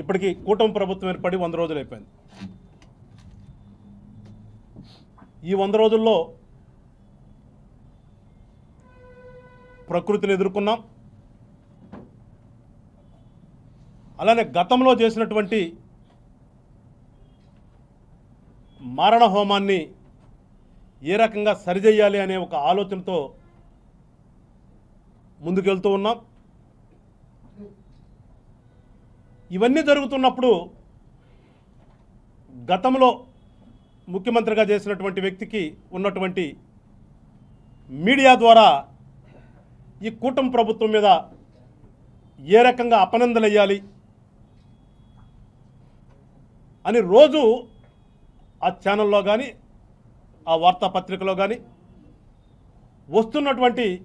ఇప్పటికీ కూటమి ప్రభుత్వం ఏర్పడి వంద రోజులు అయిపోయింది. ఈ వంద రోజుల్లో ప్రకృతిని ఎదుర్కొన్నాం. అలానే గతంలో చేసినటువంటి మారణ హోమాన్ని ఏ రకంగా సరిచేయాలి అనే ఒక ఆలోచనతో ముందుకెళ్తూ ఉన్నాం. ఇవన్నీ జరుగుతున్నప్పుడు గతంలో ముఖ్యమంత్రిగా చేసినటువంటి వ్యక్తికి ఉన్నటువంటి మీడియా ద్వారా ఈ కూటమి ప్రభుత్వం మీద ఏ రకంగా అపనందలు అని రోజు ఆ ఛానల్లో కానీ ఆ వార్తాపత్రికలో కానీ వస్తున్నటువంటి